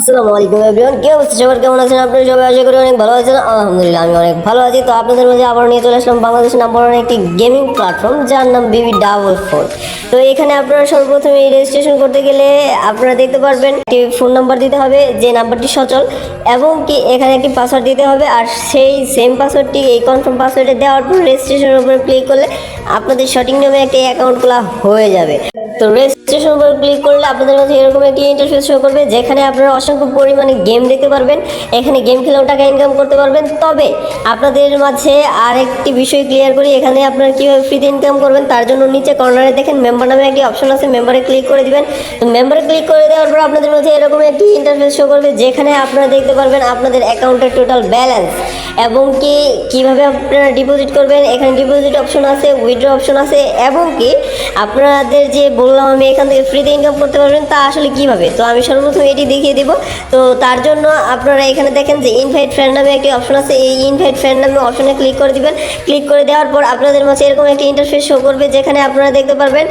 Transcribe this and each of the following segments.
আসসালামু আলাইকুম এভরিওয়ান, কি অবস্থা? সবার কেমন আছেন আপনারা? সবাই আশা করি অনেক ভালো আছেন। আলহামদুলিল্লাহ, আমি অনেক ভালো আছি। তো আপনাদের মাঝে আবার নিয়ে চলে আসলাম বাংলাদেশের নাম্বার ওয়ান একটি গেমিং প্ল্যাটফর্ম যার নাম বিবি ডাবল ফোর তো এখানে আপনারা সর্বপ্রথমে রেজিস্ট্রেশন করতে গেলে আপনারা দেখতে পারবেন, একটি ফোন নাম্বার দিতে হবে, যে নাম্বারটি সচল, এবং কি এখানে একটি পাসওয়ার্ড দিতে হবে, আর সেই সেম পাসওয়ার্ডটি এই কনফার্ম পাসওয়ার্ডে দেওয়ার পর রেজিস্ট্রেশনের উপরে ক্লিক করলে আপনাদের সঠিক নিয়মে একটি অ্যাকাউন্ট খোলা হয়ে যাবে। তো রেজিস্ট্রেশন উপর ক্লিক করলে আপনাদের কাছে এরকম একটি ইন্টারফেস শো করবে, যেখানে আপনারা অসংখ্য পরিমাণে গেম দেখতে পারবেন, এখানে গেম খেলেও টাকা ইনকাম করতে পারবেন। তবে আপনাদের মাঝে আরেকটি বিষয় ক্লিয়ার করি, এখানে আপনারা কীভাবে ফ্রিতে ইনকাম করবেন, তার জন্য নিচে কর্নারে দেখেন মেম্বার নামে একটি অপশন আছে মেম্বারে ক্লিক করে দিবেন। মেম্বারে ক্লিক করে দেওয়ার পর আপনাদের মাঝে এরকম একটি ইন্টারফেস শো করবে, যেখানে আপনারা দেখতে পারবেন আপনাদের অ্যাকাউন্টের টোটাল ব্যালেন্স এবং কি, কীভাবে আপনারা ডিপোজিট করবেন, এখানে ডিপোজিট অপশন আছে উইথড্র অপশন আছে, এবং কি আপনাদের যে বললাম, আমি এখান থেকে ফ্রিতে ইনকাম করতে পারবেন, তা আসলে কীভাবে? তো আমি সর্বপ্রথম এটি দেখিয়ে দিব। তো তার জন্য আপনারা এখানে দেখেন যে ইনভাইট ফ্রেন্ড নামে একটি অপশন আছে। এই ইনভাইট ফ্রেন্ড নামে অপশনে ক্লিক করে দিবেন। ক্লিক করে দেওয়ার পর আপনাদের মাঝে এরকম একটি ইন্টারফেস শো করবে, যেখানে আপনারা দেখতে পারবেন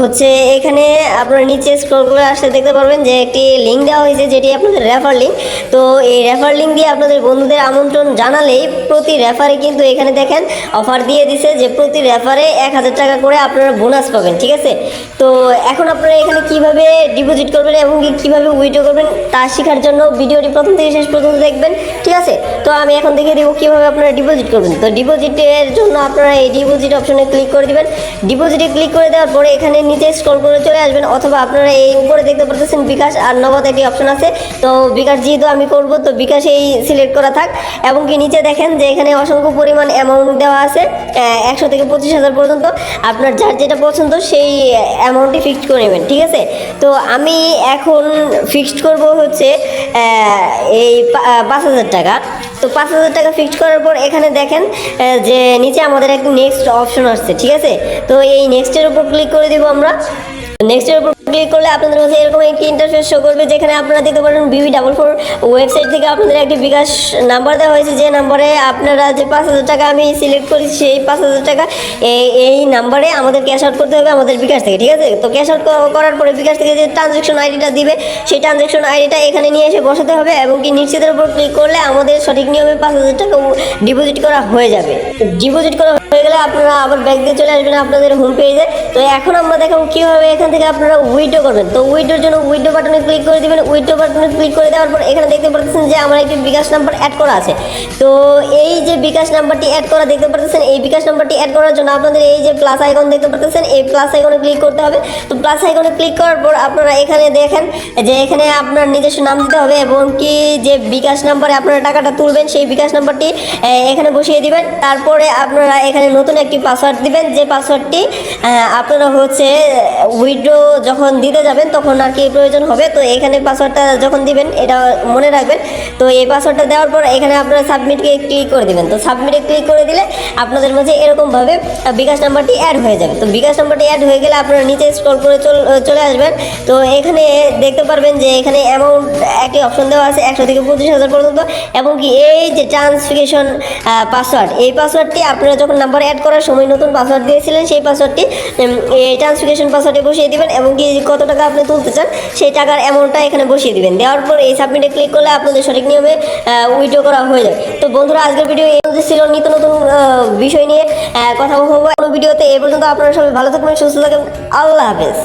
হচ্ছে এখানে আপনারা নিচে স্ক্রল করে আসলে দেখতে পারবেন যে একটি লিঙ্ক দেওয়া হয়েছে, যেটি আপনাদের রেফার লিঙ্ক তো এই রেফার লিঙ্ক দিয়ে আপনাদের বন্ধুদের আমন্ত্রণ জানালেই প্রতি রেফারে কিন্তু এখানে দেখেন অফার দিয়ে দিছে যে প্রতি রেফারে এক হাজার টাকা করে আপনারা বোনাস পাবেন, ঠিক আছে? তো এখন আপনারা এখানে কীভাবে ডিপোজিট করবেন এবং কীভাবে উইড্রো করবেন তা শেখার জন্য ভিডিওটি প্রথম থেকে শেষ পর্যন্ত দেখবেন, ঠিক আছে? তো আমি এখন দেখিয়ে দেবো কীভাবে আপনারা ডিপোজিট করবেন। তো ডিপোজিটের জন্য আপনারা এই ডিপোজিট অপশনে ক্লিক করে দিবেন। ডিপোজিটে ক্লিক করে দেওয়ার পরে এখানে নিচে স্ক্রল করে চলে আসবেন অথবা আপনারা এই উপরে দেখতে পারতেছেন বিকাশ আর নগদ একটি অপশন আছে। তো বিকাশ যেহেতু আমি করব, তো বিকাশ এই সিলেক্ট করা থাক। এবং কি নিচে দেখেন যে এখানে অসংখ্য পরিমাণ অ্যামাউন্ট দেওয়া আছে একশো থেকে পঁচিশ হাজার পর্যন্ত। আপনার যার যেটা পছন্দ সেই অ্যামাউন্টই ফিক্সড করে নেবেন, ঠিক আছে? তো আমি এখন ফিক্সড করব হচ্ছে এই পাঁচ হাজার টাকা। তো পাঁচ হাজার টাকা ফিক্সড করার পর এখানে দেখেন যে নিচে আমাদের একটা নেক্সট অপশন আসছে, ঠিক আছে? তো এই নেক্সটের উপর ক্লিক করে দিব আমরা। নেক্সটের উপর ক্লিক করলে আপনাদের কাছে এরকম একটি ইন্টারফেস শো করবে, যেখানে আপনারা দেখতে পারেন বিবি ডাবল ফোর ওয়েবসাইট থেকে আপনাদের একটি বিকাশ নাম্বার দেওয়া হয়েছে। যে নাম্বারে আপনারা যে পাঁচ হাজার টাকা আমি সিলেক্ট করেছি, সেই পাঁচ হাজার টাকা এই এই নাম্বারে আমাদের ক্যাশ আউট করতে হবে আমাদের বিকাশ থেকে, ঠিক আছে? তো ক্যাশ আউট করার পরে বিকাশ থেকে যে ট্রানজ্যাকশন আইডিটা দিবে, সেই ট্রানজ্যাকশন আইডিটা এখানে নিয়ে এসে বসাতে হবে এবং কি নিশ্চিতের উপর ক্লিক করলে আমাদের সঠিক নিয়মে পাঁচ হাজার টাকা ডিপোজিট করা হয়ে যাবে। ডিপোজিট করা হয়ে গেলে আপনারা আবার দিয়ে চলে আসবেন আপনাদের হোম পেজে তো এখন আমরা দেখাবো কীভাবে এখান থেকে আপনারা উইড্রো করবেন। তো উইডোর জন্য উইডো বাটনে ক্লিক করে দিবেন। উইডো বাটনে ক্লিক করে দেওয়ার পর এখানে দেখতে পাচ্ছেন যে আমার একটি বিকাশ নাম্বার অ্যাড করা আছে। তো এই যে বিকাশ নাম্বারটি অ্যাড করা দেখতে পাচ্ছেন এই বিকাশ নাম্বারটি অ্যাড করার জন্য আপনাদের এই যে প্লাস আইকন দেখতে পাচ্ছেন এই প্লাস আইকনে ক্লিক করতে হবে। তো প্লাস আইকনে ক্লিক করার পর আপনারা এখানে দেখেন যে এখানে আপনার নিজস্ব নাম দিতে হবে এবং কি যে বিকাশ নাম্বারে আপনারা টাকাটা তুলবেন, সেই বিকাশ নাম্বারটি এখানে বসিয়ে দিবেন। তারপরে আপনারা এখানে নতুন একটি পাসওয়ার্ড দিবেন। যে পাসওয়ার্ডটি আপনারা হচ্ছে উইড্রো যখন দিতে যাবেন, তখন আর কি প্রয়োজন হবে। তো এখানে পাসওয়ার্ডটা যখন দিবেন, এটা মনে রাখবেন। তো এই পাসওয়ার্ডটা দেওয়ার পর এখানে আপনারা সাবমিটকে ক্লিক করে দিবেন। তো সাবমিটে ক্লিক করে দিলে আপনাদের মাঝে এরকমভাবে বিকাশ নাম্বারটি অ্যাড হয়ে যাবে। তো বিকাশ নাম্বারটি অ্যাড হয়ে গেলে আপনারা নিচে স্ক্রল করে চল- চলে আসবেন। তো এখানে দেখতে পারবেন যে এখানে অ্যামাউন্ট একটি অপশন দেওয়া আছে, একশো থেকে পঁচিশ হাজার পর্যন্ত। এবং কি এই যে ট্রান্সফিকেশন পাসওয়ার্ড এই পাসওয়ার্ডটি আপনারা যখন নাম্বার অ্যাড করার সময় নতুন পাসওয়ার্ড দিয়েছিলেন, সেই পাসওয়ার্ডটি এই ট্রান্সফিকেশন পাসওয়ার্ডে বসিয়ে দেবেন। এবং কি কত টাকা আপনি তুলতে চান, সেই টাকার অ্যামাউন্টটা এখানে বসিয়ে দিবেন। দেওয়ার পর এই সাবমিটে ক্লিক করলে আপনাদের সঠিক নিয়মে উইড্রো করা হয়ে যায় তো বন্ধুরা, আজকের ভিডিও এই ছিল। নিত্য নতুন বিষয় নিয়ে কথা বলব। ভিডিওতে এ পর্যন্ত আপনারা সবাই ভালো থাকবেন, সুস্থ থাকবেন। আল্লাহ হাফেজ।